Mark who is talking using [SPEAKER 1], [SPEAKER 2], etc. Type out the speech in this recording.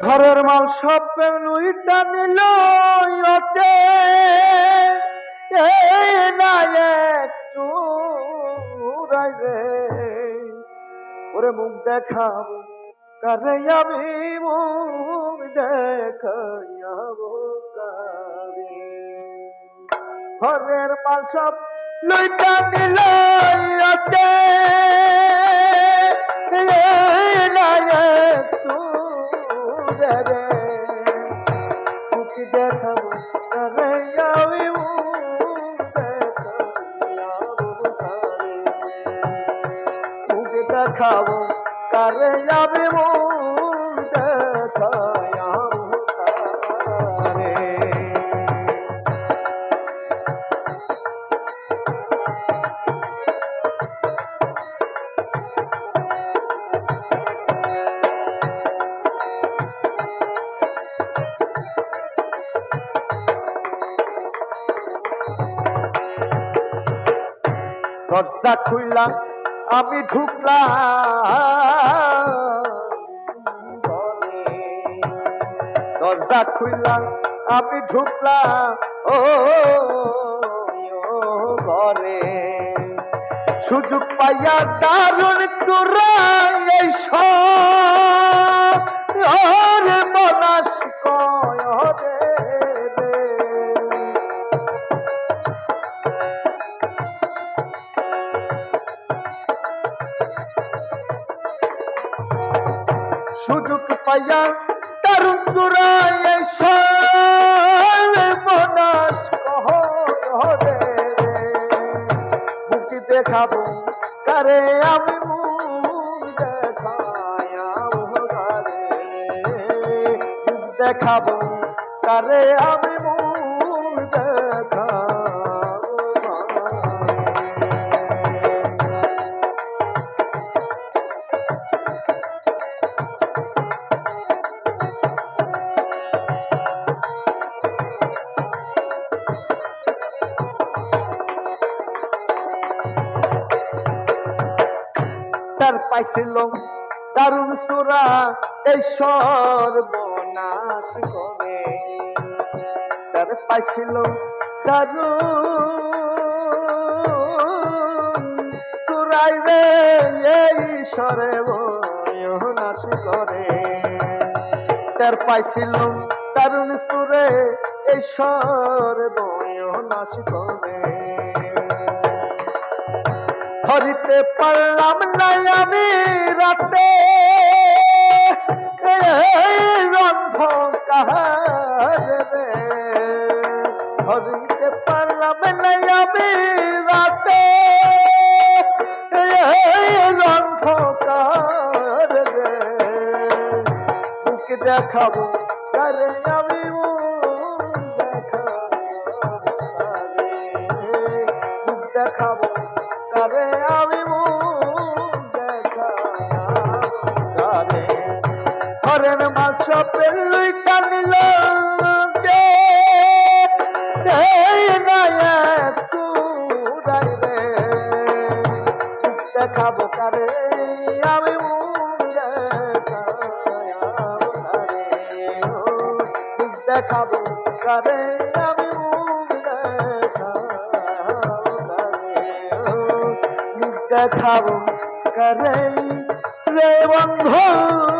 [SPEAKER 1] ঘরের মাল সব লুইটা নিল অচে এই না এক চুরাই রে। ওরে মুখ দেখাবো কারে আমি মুখ দেখাবো কারে ঘরের মাল সব লুইটা নিল দেখাবো কারে যাবে দরজা খুললাম আমি ঢুকলাম। দরজা খুললাম আমি ঢুকলাম ও ঘরে সুযোগ পাইয়া দারুণ চোরাই সুযোগ পাইয়া তারুণ চূড়ায় মনাস রে। মুক্তি দেখাবো কারে আমি দেখাবো কারে আমি মুখ পাইছিল। দারুণ সুরা, এই সর্বনাশ করে তার পাইছিল দারুণ সুরাই রে, এই সরে নাশ করে। তার পাইছিল দারুণ সুরে, এই সর্বনাশ করে। ধরিতে পারলাম না আমি রাতে। রে। ধরিতে পারলাম না আমি রাতে। রন্ধ কাহারে রে। মুখ দেখাবো কারে আমি দেখাবো কারে মাংস পেলুই টানিল যে দেখাবো কারে আমি দেখাবো কারে আমি দেখাবো করে রে বন্ধু।